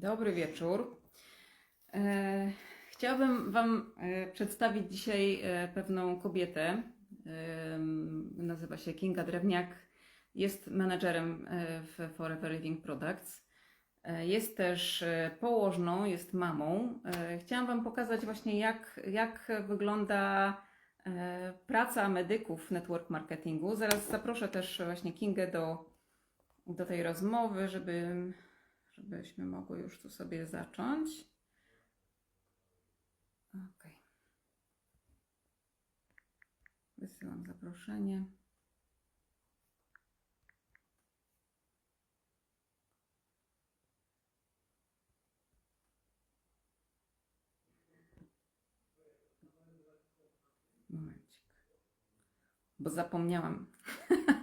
Dobry wieczór. E, Chciałabym Wam e, przedstawić dzisiaj e, pewną kobietę. Nazywa się Kinga Drewniak. Jest menedżerem w Forever Living Products. Jest też położną, jest mamą. Chciałam Wam pokazać właśnie, jak, jak wygląda praca medyków w network marketingu. Zaraz zaproszę też właśnie Kingę do, do tej rozmowy, żeby, żebyśmy mogły już tu sobie zacząć. Ok. Wysyłam zaproszenie. Momencik. Bo zapomniałam.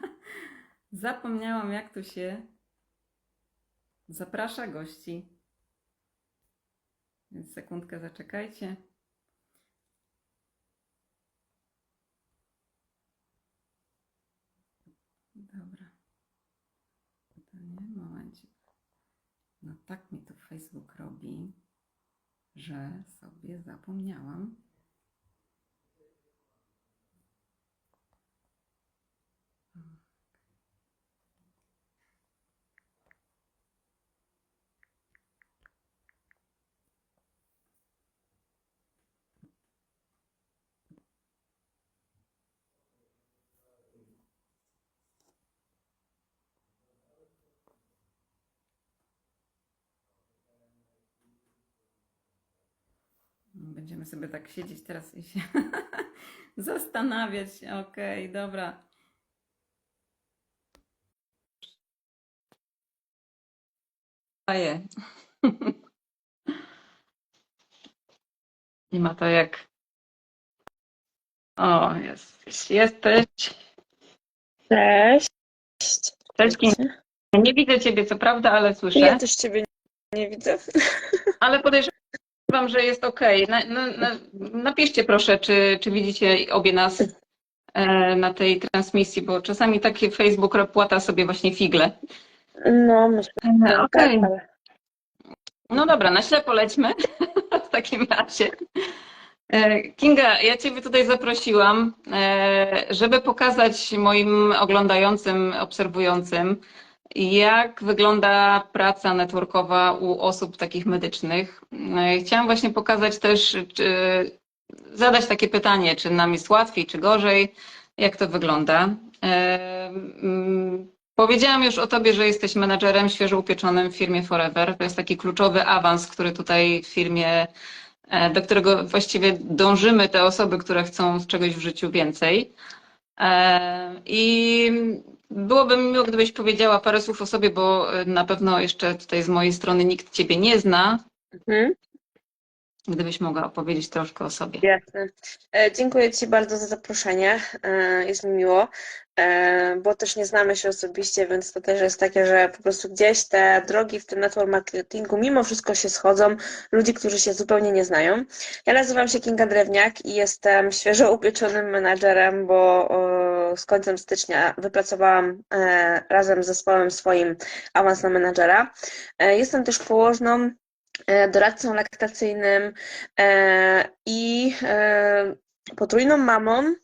zapomniałam, jak tu się zaprasza gości. Więc sekundkę zaczekajcie. Dobra. To nie, momencik. No tak mi tu Facebook robi, że sobie zapomniałam. Będziemy sobie tak siedzieć teraz i się zastanawiać. Okej, dobra. Daję. Nie ma to jak. O, jest. Jesteś. Cześć. Cześć. Nie widzę ciebie, co prawda, ale słyszę. Ja też ciebie nie widzę. Ale podejrzewam, że jest ok. Na, na, na, napiszcie proszę, czy, czy widzicie obie nas e, na tej transmisji, bo czasami taki Facebook rozpłata sobie właśnie figle. No, myślę, E, że Okej. tak, ale No dobra, na ślepo lećmy w takim razie. E, Kinga, ja Ciebie tutaj zaprosiłam, e, żeby pokazać moim oglądającym, obserwującym, jak wygląda praca networkowa u osób takich medycznych. E, Chciałam właśnie pokazać też, czy, zadać takie pytanie, czy nam jest łatwiej, czy gorzej, jak to wygląda. E, mm, Powiedziałam już o Tobie, że jesteś menadżerem świeżo upieczonym w firmie Forever. To jest taki kluczowy awans, który tutaj w firmie, e, do którego właściwie dążymy te osoby, które chcą czegoś w życiu więcej. I byłoby mi miło, gdybyś powiedziała parę słów o sobie, bo e, na pewno jeszcze tutaj z mojej strony nikt Ciebie nie zna. mhm, Gdybyś mogła opowiedzieć troszkę o sobie. jasne. E, Dziękuję Ci bardzo za zaproszenie. E, Jest mi miło, e, bo też nie znamy się osobiście, więc to też jest takie, że po prostu gdzieś te drogi w tym network marketingu mimo wszystko się schodzą. Ludzi, którzy się zupełnie nie znają. Ja nazywam się Kinga Drewniak i jestem świeżo upieczonym menadżerem, bo z końcem stycznia wypracowałam e, razem z zespołem swoim awans na menadżera. E, Jestem też położną e, doradcą laktacyjnym i potrójną mamą,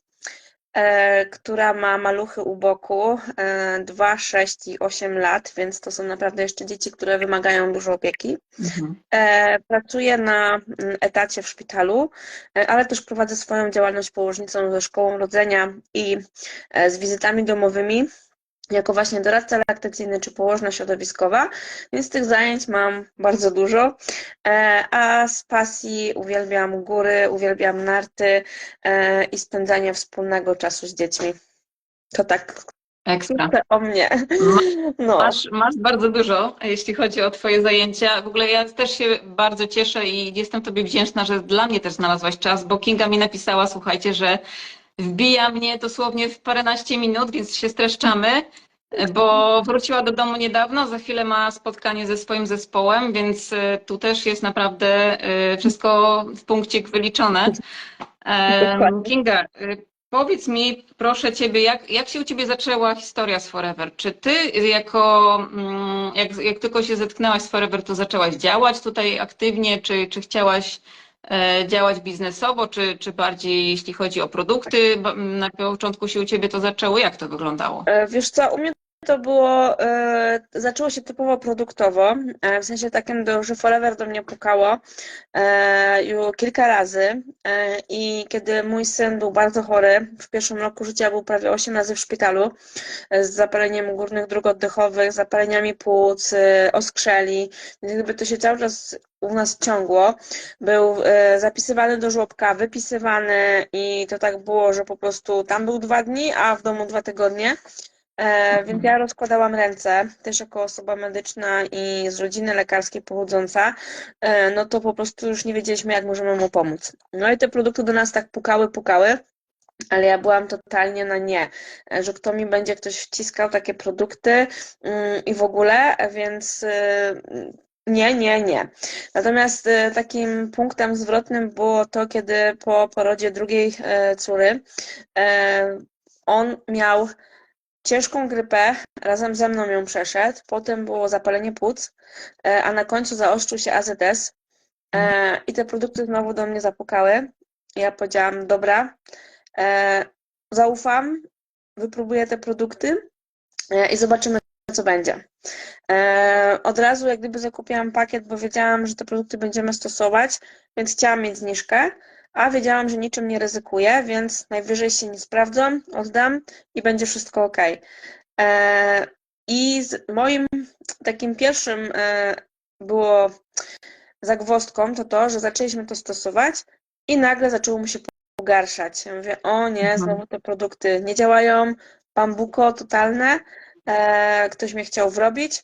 która ma maluchy u boku, e, 2, 6 i 8 lat, więc to są naprawdę jeszcze dzieci, które wymagają dużo opieki. Mhm. E, Pracuję na mm, etacie w szpitalu, e, ale też prowadzę swoją działalność położnicą ze szkołą rodzenia i e, z wizytami domowymi, jako właśnie doradca laktacyjny czy położna środowiskowa, więc tych zajęć mam bardzo dużo. E, A z pasji uwielbiam góry, uwielbiam narty e, i spędzanie wspólnego czasu z dziećmi. To tak Ekstra. o mnie. No. Masz, masz bardzo dużo, jeśli chodzi o Twoje zajęcia. W ogóle ja też się bardzo cieszę i jestem Tobie wdzięczna, że dla mnie też znalazłaś czas, bo Kinga mi napisała, słuchajcie, że wbija mnie dosłownie w paręnaście minut, więc się streszczamy, bo wróciła do domu niedawno, za chwilę ma spotkanie ze swoim zespołem, więc e, tu też jest naprawdę e, wszystko w punkcik wyliczone. Kinga, e, Powiedz mi, proszę Ciebie, jak, jak się u Ciebie zaczęła historia z Forever? Czy Ty jako, mm, jak, jak tylko się zetknęłaś z Forever, to zaczęłaś działać tutaj aktywnie, czy, czy chciałaś działać biznesowo, czy, czy bardziej jeśli chodzi o produkty, mm, na początku się u Ciebie to zaczęło, jak to wyglądało? E, Wiesz co, u mnie to było, e, zaczęło się typowo produktowo, e, w sensie takim, że Forever do mnie pukało e, już kilka razy. E, i kiedy mój syn był bardzo chory, w pierwszym roku życia był prawie 8 razy w szpitalu e, z zapaleniem górnych dróg oddechowych, zapaleniami płuc, e, oskrzeli, więc jakby to się cały czas u nas ciągło. Był e, zapisywany do żłobka, wypisywany i to tak było, że po prostu tam był dwa dni, a w domu dwa tygodnie. E, więc ja rozkładałam ręce, też jako osoba medyczna i z rodziny lekarskiej pochodząca, e, no to po prostu już nie wiedzieliśmy, jak możemy mu pomóc. No i te produkty do nas tak pukały, pukały, ale ja byłam totalnie na nie, że kto mi będzie ktoś wciskał takie produkty mm, i w ogóle, więc nie, nie, nie. Natomiast e, takim punktem zwrotnym było to, kiedy po porodzie drugiej e, córy e, on miał ciężką grypę, razem ze mną ją przeszedł, potem było zapalenie płuc, a na końcu zaostrzył się AZS e, i te produkty znowu do mnie zapukały. Ja powiedziałam, dobra, zaufam, wypróbuję te produkty i zobaczymy, co będzie. E, Od razu jak gdyby zakupiłam pakiet, bo wiedziałam, że te produkty będziemy stosować, więc chciałam mieć zniżkę, a wiedziałam, że niczym nie ryzykuję, więc najwyżej się nie sprawdzą, oddam i będzie wszystko ok. E, I z moim takim pierwszym e, było zagwozdką to to, że zaczęliśmy to stosować i nagle zaczęło mu się pogarszać. Ja mówię, o nie, Mhm. znowu te produkty nie działają, bambuko totalne, e, ktoś mnie chciał wrobić,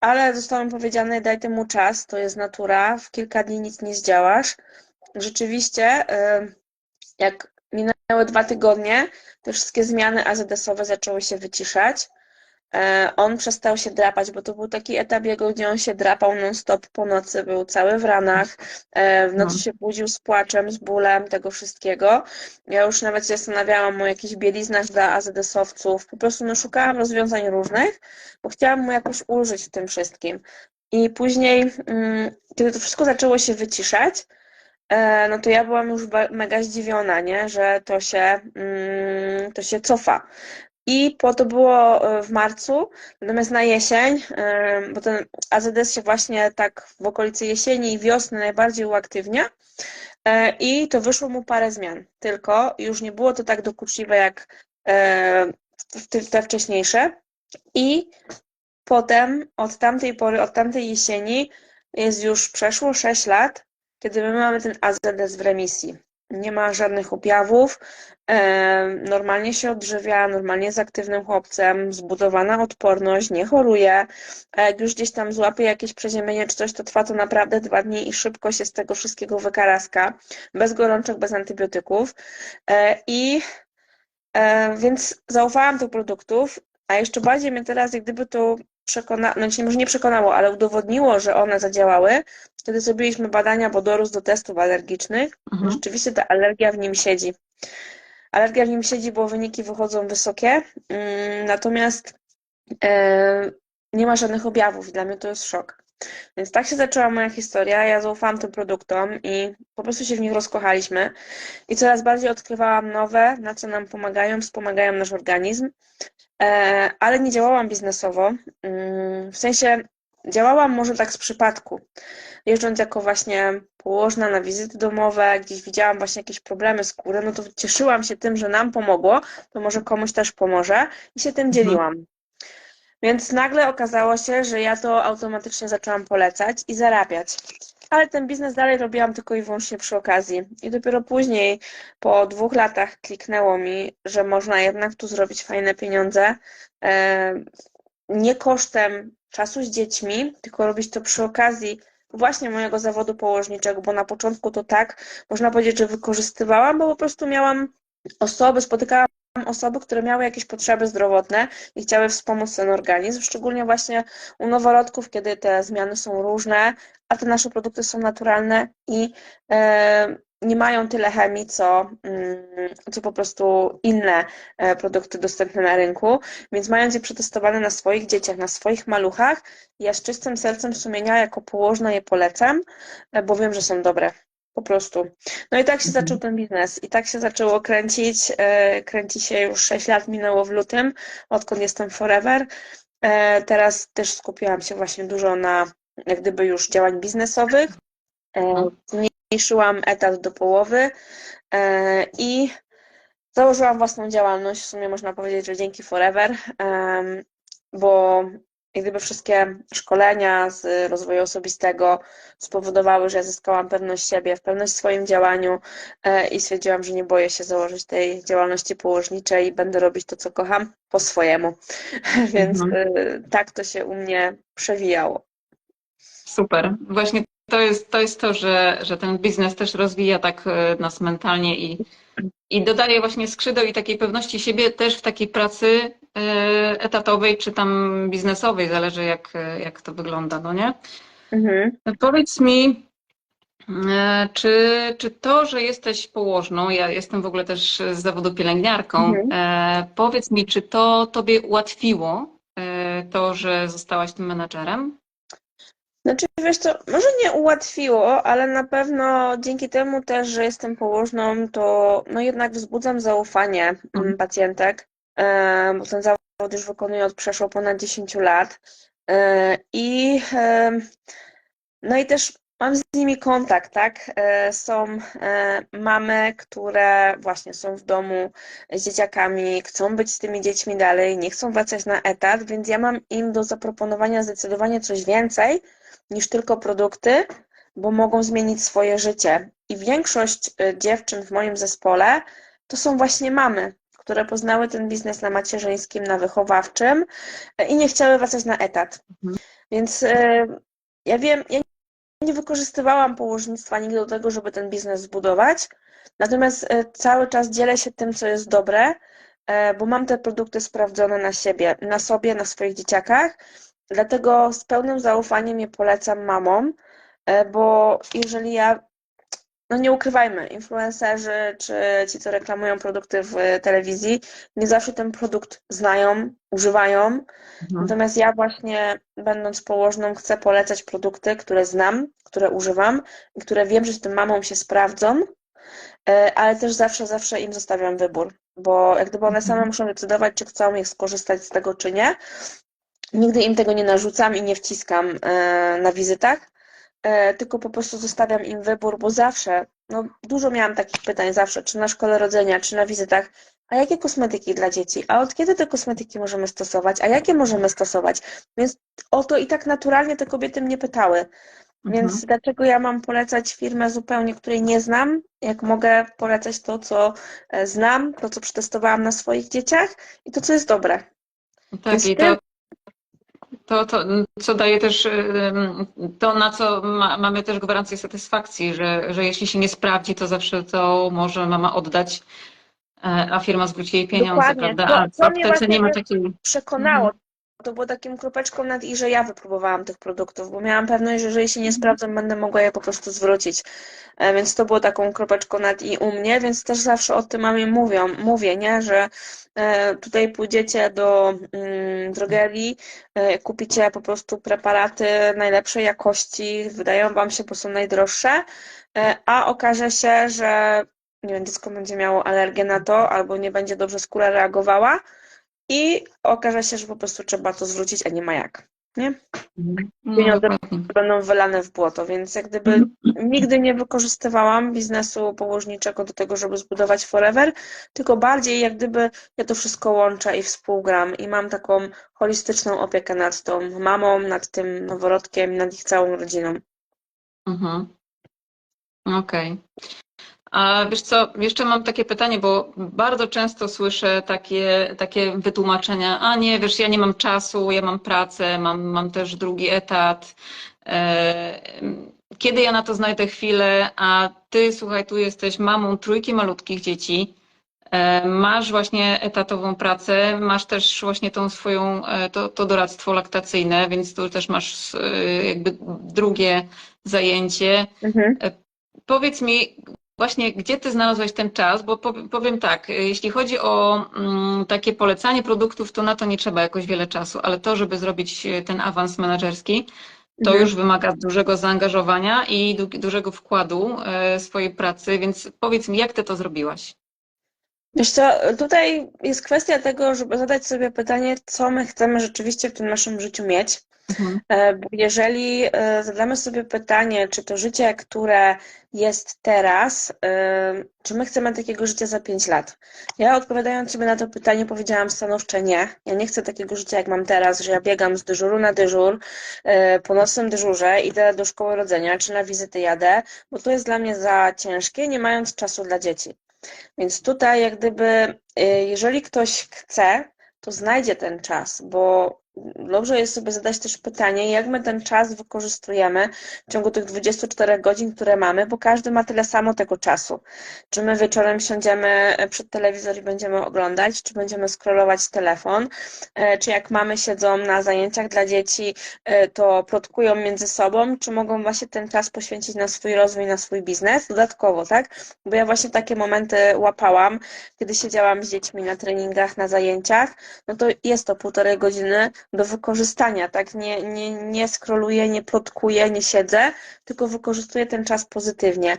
ale zostało mi powiedziane, daj temu czas, to jest natura, w kilka dni nic nie zdziałasz. Rzeczywiście, e, jak minęły dwa tygodnie, te wszystkie zmiany AZS-owe zaczęły się wyciszać. E, On przestał się drapać, bo to był taki etap jego, gdzie on się drapał non-stop po nocy, był cały w ranach, e, w nocy No. się budził z płaczem, z bólem, tego wszystkiego. Ja już nawet się zastanawiałam o jakichś bieliznach dla AZS-owców, po prostu no, szukałam rozwiązań różnych, bo chciałam mu jakoś ulżyć w tym wszystkim. I później, mm, kiedy to wszystko zaczęło się wyciszać, e, no to ja byłam już mega zdziwiona, nie? że to się, mm, to się cofa. I po to było e, w marcu, natomiast na jesień, bo ten AZS się właśnie tak w okolicy jesieni i wiosny najbardziej uaktywnia e, i to wyszło mu parę zmian, tylko już nie było to tak dokuczliwe jak e, te wcześniejsze i potem od tamtej pory, od tamtej jesieni jest już przeszło 6 lat, kiedy my mamy ten AZS w remisji. Nie ma żadnych objawów, normalnie się odżywia, normalnie jest aktywnym chłopcem, zbudowana odporność, nie choruje. A jak już gdzieś tam złapie jakieś przeziębienie czy coś, to trwa to naprawdę dwa dni i szybko się z tego wszystkiego wykaraska, bez gorączek, bez antybiotyków. E, I e, więc zaufałam tych produktów, a jeszcze bardziej mnie teraz, jak gdyby to przekonało, znaczy może nie przekonało, ale udowodniło, że one zadziałały, kiedy zrobiliśmy badania wodoru do testów alergicznych. Mhm. Rzeczywiście ta alergia w nim siedzi. Alergia w nim siedzi, bo wyniki wychodzą wysokie, mm, natomiast e, nie ma żadnych objawów. Dla mnie to jest szok. Więc tak się zaczęła moja historia. Ja zaufałam tym produktom i po prostu się w nich rozkochaliśmy. I coraz bardziej odkrywałam nowe, na co nam pomagają, wspomagają nasz organizm. E, ale nie działałam biznesowo. Mm, W sensie działałam może tak z przypadku. Jeżdżąc jako właśnie położna na wizyty domowe, gdzieś widziałam właśnie jakieś problemy skóry, no to cieszyłam się tym, że nam pomogło, to może komuś też pomoże i się tym dzieliłam. Więc nagle okazało się, że ja to automatycznie zaczęłam polecać i zarabiać. Ale ten biznes dalej robiłam tylko i wyłącznie przy okazji. I dopiero później, po dwóch latach, kliknęło mi, że można jednak tu zrobić fajne pieniądze. E, nie kosztem czasu z dziećmi, tylko robić to przy okazji właśnie mojego zawodu położniczego, bo na początku to tak, można powiedzieć, że wykorzystywałam, bo po prostu miałam osoby, spotykałam osoby, które miały jakieś potrzeby zdrowotne i chciały wspomóc ten organizm, szczególnie właśnie u noworodków, kiedy te zmiany są różne, a te nasze produkty są naturalne i e, nie mają tyle chemii, co, mm, co po prostu inne e, produkty dostępne na rynku, więc mając je przetestowane na swoich dzieciach, na swoich maluchach, ja z czystym sercem sumienia jako położna je polecam, e, bo wiem, że są dobre. Po prostu. No i tak się Mhm. zaczął ten biznes. I tak się zaczęło kręcić. E, Kręci się już 6 lat minęło w lutym, odkąd jestem Forever. E, Teraz też skupiłam się właśnie dużo na jak gdyby już działań biznesowych. E, Mhm. Zmniejszyłam etat do połowy i założyłam własną działalność. W sumie można powiedzieć, że dzięki Forever, bo jak gdyby wszystkie szkolenia z rozwoju osobistego spowodowały, że ja zyskałam pewność siebie, pewność w swoim działaniu e, i stwierdziłam, że nie boję się założyć tej działalności położniczej i będę robić to, co kocham, po swojemu. Więc Mhm. e, tak to się u mnie przewijało. Super. Właśnie to jest to, jest to że, że ten biznes też rozwija tak e, nas mentalnie i, i dodaje właśnie skrzydeł i takiej pewności siebie też w takiej pracy e, etatowej czy tam biznesowej, zależy jak, e, jak to wygląda, no nie? Mhm. Powiedz mi, e, czy, czy to, że jesteś położną, ja jestem w ogóle też z zawodu pielęgniarką, Mhm. powiedz mi, czy to tobie ułatwiło to, że zostałaś tym menadżerem? Znaczy, wiesz co, może nie ułatwiło, ale na pewno dzięki temu też, że jestem położną, to no jednak wzbudzam zaufanie mm, Mhm. pacjentek, e, bo ten zawód już wykonuję od przeszło ponad 10 lat. E, I e, no i też mam z nimi kontakt, tak? Są mamy, które właśnie są w domu z dzieciakami, chcą być z tymi dziećmi dalej, nie chcą wracać na etat, więc ja mam im do zaproponowania zdecydowanie coś więcej niż tylko produkty, bo mogą zmienić swoje życie. I większość e, dziewczyn w moim zespole to są właśnie mamy, które poznały ten biznes na macierzyńskim, na wychowawczym e, i nie chciały wracać na etat. Mhm. Więc e, ja wiem, ja nie wykorzystywałam położnictwa nigdy do tego, żeby ten biznes zbudować, natomiast cały czas dzielę się tym, co jest dobre, bo mam te produkty sprawdzone na siebie, na sobie, na swoich dzieciakach, dlatego z pełnym zaufaniem je polecam mamom, e, bo jeżeli ja, no nie ukrywajmy, influencerzy czy ci, co reklamują produkty w telewizji, nie zawsze ten produkt znają, używają, Mhm. Natomiast ja właśnie, będąc położną, chcę polecać produkty, które znam, które używam i które wiem, że z tym mamą się sprawdzą, e, ale też zawsze, zawsze im zostawiam wybór, bo jak gdyby one same Mhm. muszą decydować, czy chcą je skorzystać z tego, czy nie. Nigdy im tego nie narzucam i nie wciskam e, na wizytach, e, tylko po prostu zostawiam im wybór, bo zawsze, no dużo miałam takich pytań zawsze, czy na szkole rodzenia, czy na wizytach, a jakie kosmetyki dla dzieci? A od kiedy te kosmetyki możemy stosować? A jakie możemy stosować? Więc o to i tak naturalnie te kobiety mnie pytały. Więc Mhm. dlaczego ja mam polecać firmę zupełnie, której nie znam, jak mogę polecać to, co e, znam, to, co przetestowałam na swoich dzieciach i to, co jest dobre. Tak, Więc i to, to, to, co daje też ym, to, na co ma, mamy też gwarancję satysfakcji, że, że jeśli się nie sprawdzi, to zawsze to może mama oddać, e, a firma zwróci jej pieniądze, Dokładnie. prawda? A w aptece nie ma takiej. przekonało. To było takim kropeczką nad i, że ja wypróbowałam tych produktów, bo miałam pewność, że jeżeli się nie sprawdzą, będę mogła je po prostu zwrócić. E, Więc to było taką kropeczką nad i u mnie, więc też zawsze o tym mamie mówią, mówię, nie, że e, tutaj pójdziecie do mm, drogerii, e, kupicie po prostu preparaty najlepszej jakości, wydają wam się, bo są najdroższe, a okaże się, że nie wiem, dziecko będzie miało alergię na to, albo nie będzie dobrze skóra reagowała i okaże się, że po prostu trzeba to zwrócić, a nie ma jak. Nie? Mhm. No, Pieniądze dokładnie. będą wylane w błoto, więc jak gdyby Mhm. nigdy nie wykorzystywałam biznesu położniczego do tego, żeby zbudować Forever, tylko bardziej jak gdyby ja to wszystko łączę i współgram i mam taką holistyczną opiekę nad tą mamą, nad tym noworodkiem, nad ich całą rodziną. Mhm. Okej. A wiesz co, jeszcze mam takie pytanie, bo bardzo często słyszę takie, takie wytłumaczenia, a nie, wiesz, ja nie mam czasu, ja mam pracę, mam, mam też drugi etat. E, Kiedy ja na to znajdę chwilę, a ty, słuchaj, tu jesteś mamą trójki malutkich dzieci, e, masz właśnie etatową pracę, masz też właśnie tą swoją, e, to, to doradztwo laktacyjne, więc tu też masz jakby drugie zajęcie. Mhm. Powiedz mi, właśnie, gdzie ty znalazłeś ten czas? Bo pow- powiem tak, jeśli chodzi o mm, takie polecanie produktów, to na to nie trzeba jakoś wiele czasu, ale to, żeby zrobić e, ten awans menedżerski, to Mhm. już wymaga dużego zaangażowania i du dużego wkładu e, swojej pracy, więc powiedz mi, jak ty to zrobiłaś? Wiesz co, tutaj jest kwestia tego, żeby zadać sobie pytanie, co my chcemy rzeczywiście w tym naszym życiu mieć. Mhm. E, jeżeli e, zadamy sobie pytanie, czy to życie, które jest teraz, e, czy my chcemy takiego życia za 5 lat? Ja odpowiadając sobie na to pytanie powiedziałam stanowcze nie. Ja nie chcę takiego życia, jak mam teraz, że ja biegam z dyżuru na dyżur, po nocnym dyżurze, idę do szkoły rodzenia, czy na wizyty jadę, bo to jest dla mnie za ciężkie, nie mając czasu dla dzieci. Więc tutaj jak gdyby, jeżeli ktoś chce, to znajdzie ten czas, bo dobrze jest sobie zadać też pytanie, jak my ten czas wykorzystujemy w ciągu tych 24 godzin, które mamy, bo każdy ma tyle samo tego czasu. Czy my wieczorem siądziemy przed telewizor i będziemy oglądać, czy będziemy scrollować telefon, e, czy jak mamy siedzą na zajęciach dla dzieci, e, to plotkują między sobą, czy mogą właśnie ten czas poświęcić na swój rozwój, na swój biznes dodatkowo, tak? Bo ja właśnie takie momenty łapałam, kiedy siedziałam z dziećmi na treningach, na zajęciach, no to jest to półtorej godziny do wykorzystania, tak? Nie, nie, nie scrolluję, nie plotkuję, nie siedzę, tylko wykorzystuję ten czas pozytywnie.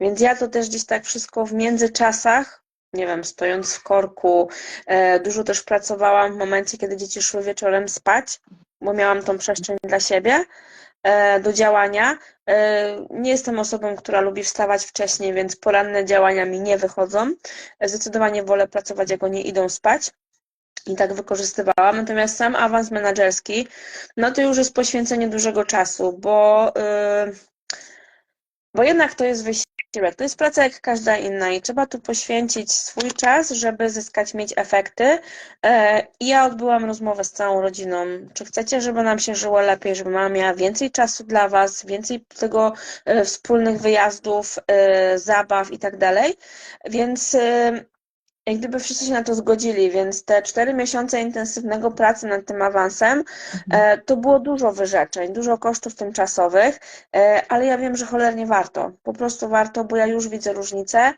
Więc ja to też gdzieś tak wszystko w międzyczasach, nie wiem, stojąc w korku, e, dużo też pracowałam w momencie, kiedy dzieci szły wieczorem spać, bo miałam tą przestrzeń dla siebie e, do działania. E, Nie jestem osobą, która lubi wstawać wcześniej, więc poranne działania mi nie wychodzą. Zdecydowanie wolę pracować, jak oni idą spać. I tak wykorzystywałam. Natomiast sam awans menedżerski, no to już jest poświęcenie dużego czasu, bo, yy, bo jednak to jest wysiłek. To jest praca jak każda inna i trzeba tu poświęcić swój czas, żeby zyskać, mieć efekty. E, I ja odbyłam rozmowę z całą rodziną. Czy chcecie, żeby nam się żyło lepiej, żeby mama miała więcej czasu dla Was, więcej tego e, wspólnych wyjazdów, e, zabaw i tak dalej. Więc e, jak gdyby wszyscy się na to zgodzili, więc te cztery miesiące intensywnego pracy nad tym awansem, e, to było dużo wyrzeczeń, dużo kosztów tymczasowych, e, ale ja wiem, że cholernie warto. Po prostu warto, bo ja już widzę różnicę.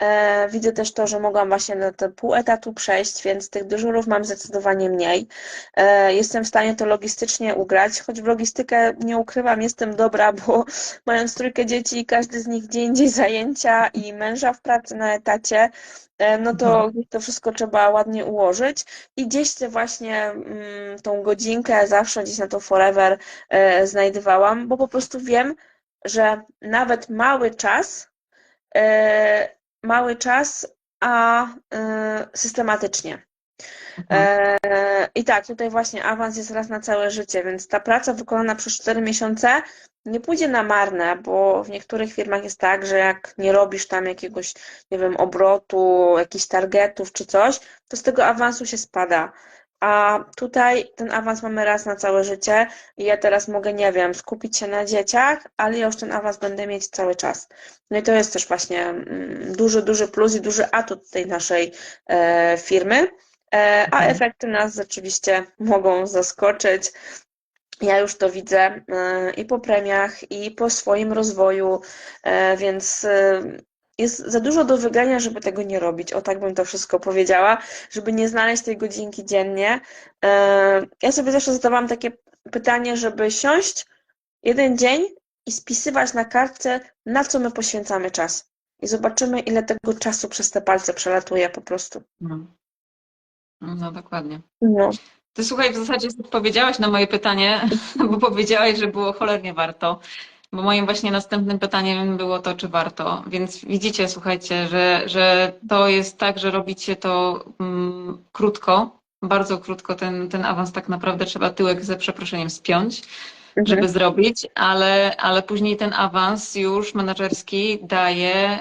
E, Widzę też to, że mogłam właśnie na te pół etatu przejść, więc tych dyżurów mam zdecydowanie mniej. E, Jestem w stanie to logistycznie ugrać, choć w logistykę nie ukrywam, jestem dobra, bo mając trójkę dzieci, każdy z nich gdzie indziej zajęcia i męża w pracy na etacie, e, no to gdzieś to wszystko trzeba ładnie ułożyć i gdzieś te właśnie mm, tą godzinkę zawsze gdzieś na to forever znajdowałam, bo po prostu wiem, że nawet mały czas, mały czas, a e, systematycznie. Mhm. E, I tak, tutaj właśnie awans jest raz na całe życie, więc ta praca wykonana przez 4 miesiące nie pójdzie na marne, bo w niektórych firmach jest tak, że jak nie robisz tam jakiegoś, nie wiem, obrotu, jakichś targetów czy coś, to z tego awansu się spada. A tutaj ten awans mamy raz na całe życie i ja teraz mogę, nie wiem, skupić się na dzieciach, ale ja już ten awans będę mieć cały czas. No i to jest też właśnie mm, duży, duży plus i duży atut tej naszej e, firmy. E, A Mhm. efekty nas rzeczywiście mogą zaskoczyć. Ja już to widzę e, i po premiach, i po swoim rozwoju, e, więc e, jest za dużo do wygrania, żeby tego nie robić. O tak bym to wszystko powiedziała, żeby nie znaleźć tej godzinki dziennie. E, Ja sobie zawsze zadawałam takie pytanie, żeby siąść jeden dzień i spisywać na kartce, na co my poświęcamy czas. I zobaczymy, ile tego czasu przez te palce przelatuje po prostu. No. No dokładnie. No. Ty słuchaj, w zasadzie odpowiedziałaś na moje pytanie, bo powiedziałaś, że było cholernie warto. Bo moim właśnie następnym pytaniem było to, czy warto. Więc widzicie, słuchajcie, że, że to jest tak, że robicie to mm, krótko, bardzo krótko. Ten, ten awans tak naprawdę trzeba tyłek ze przeproszeniem spiąć, żeby zrobić, ale, ale później ten awans już menedżerski daje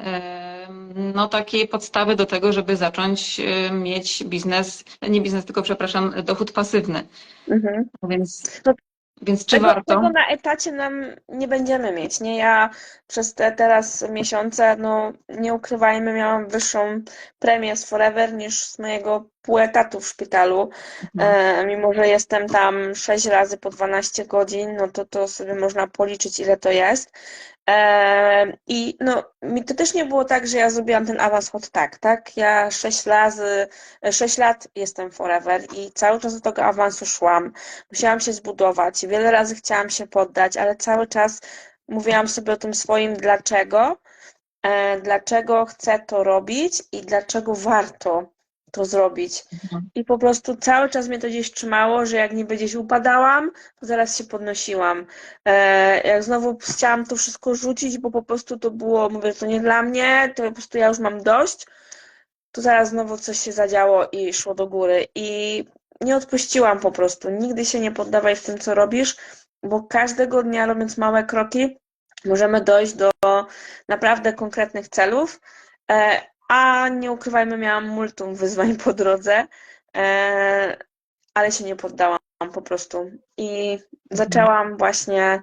no, takie podstawy do tego, żeby zacząć mieć biznes, nie biznes, tylko przepraszam, dochód pasywny. Mhm. Więc, No, więc czy Tego, warto? tego na etacie nam nie będziemy mieć, nie? Ja przez te teraz miesiące, no nie ukrywajmy, miałam wyższą premię z Forever niż z mojego pół etatu w szpitalu, Mhm. e, mimo że jestem tam 6 razy po 12 godzin, no to to sobie można policzyć, ile to jest. E, I no, mi to też nie było tak, że ja zrobiłam ten awans od tak, tak? Ja 6 razy, 6 lat jestem forever i cały czas do tego awansu szłam. Musiałam się zbudować, wiele razy chciałam się poddać, ale cały czas mówiłam sobie o tym swoim dlaczego, e, dlaczego chcę to robić i dlaczego warto to zrobić. Mhm. I po prostu cały czas mnie to gdzieś trzymało, że jak niby gdzieś upadałam, to zaraz się podnosiłam. E, jak znowu chciałam to wszystko rzucić, bo po prostu to było, mówię, to nie dla mnie, to po prostu ja już mam dość, to zaraz znowu coś się zadziało i szło do góry. I nie odpuściłam po prostu. Nigdy się nie poddawaj w tym, co robisz, bo każdego dnia robiąc małe kroki, możemy dojść do naprawdę konkretnych celów. A nie ukrywajmy, miałam multum wyzwań po drodze, e, ale się nie poddałam po prostu. I zaczęłam właśnie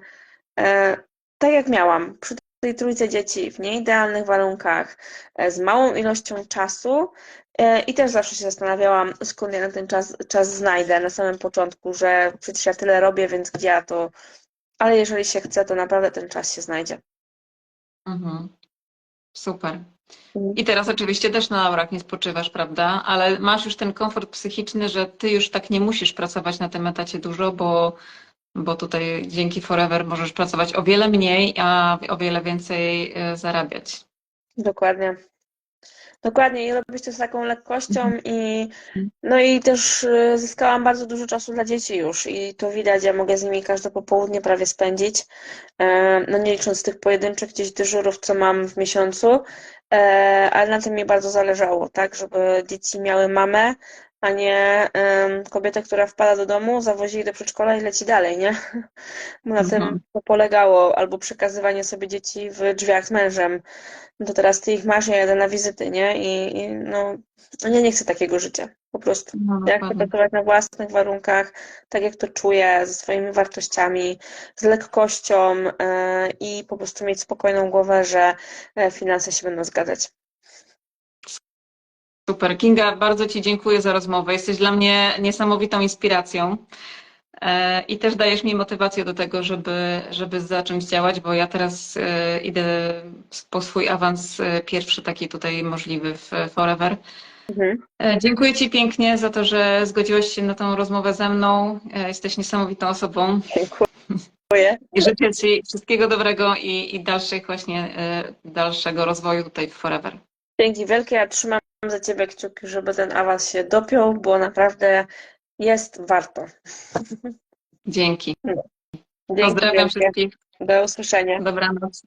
e, tak jak miałam, przy tej trójce dzieci, w nieidealnych warunkach, e, z małą ilością czasu. I też zawsze się zastanawiałam, skąd ja na ten czas, czas znajdę na samym początku, że przecież ja tyle robię, więc gdzie ja to. Ale jeżeli się chce, to naprawdę ten czas się znajdzie. Mhm. Super. I teraz oczywiście też na laurach nie spoczywasz, prawda? Ale masz już ten komfort psychiczny, że ty już tak nie musisz pracować na tym etacie dużo, bo, bo tutaj dzięki Forever możesz pracować o wiele mniej, a o wiele więcej e, zarabiać. Dokładnie. Dokładnie i robić to z taką lekkością Mhm. i no i też y, zyskałam bardzo dużo czasu dla dzieci już i to widać, ja mogę z nimi każde popołudnie prawie spędzić, e, no nie licząc tych pojedynczych gdzieś dyżurów, co mam w miesiącu, e, ale na tym mi bardzo zależało, tak, żeby dzieci miały mamę, a nie em, kobietę, która wpada do domu, zawozi jej do przedszkola i leci dalej, nie? Bo na tym Mhm. to polegało, albo przekazywanie sobie dzieci w drzwiach z mężem. No to teraz ty ich masz, ja jadę na wizyty, nie? I, i no, no ja nie chcę takiego życia, po prostu. No, Ja chcę dokładnie. pracować na własnych warunkach, tak jak to czuję, ze swoimi wartościami, z lekkością e, i po prostu mieć spokojną głowę, że e, finanse się będą zgadzać. Super. Kinga, bardzo Ci dziękuję za rozmowę. Jesteś dla mnie niesamowitą inspiracją. E, I też dajesz mi motywację do tego, żeby, żeby zacząć działać, bo ja teraz e, idę po swój awans e, pierwszy taki tutaj możliwy w Forever. Mhm. Dziękuję Ci pięknie za to, że zgodziłaś się na tą rozmowę ze mną. Jesteś niesamowitą osobą Dziękuję. i życzę Ci wszystkiego dobrego i, i dalszych właśnie dalszego rozwoju tutaj w Forever. Dzięki wielkie, ja trzymam za Ciebie kciuki, żeby ten awans się dopiął, bo naprawdę jest warto. Dzięki. Dzięki Pozdrawiam wielkie. wszystkich. Do usłyszenia. Dobranoc.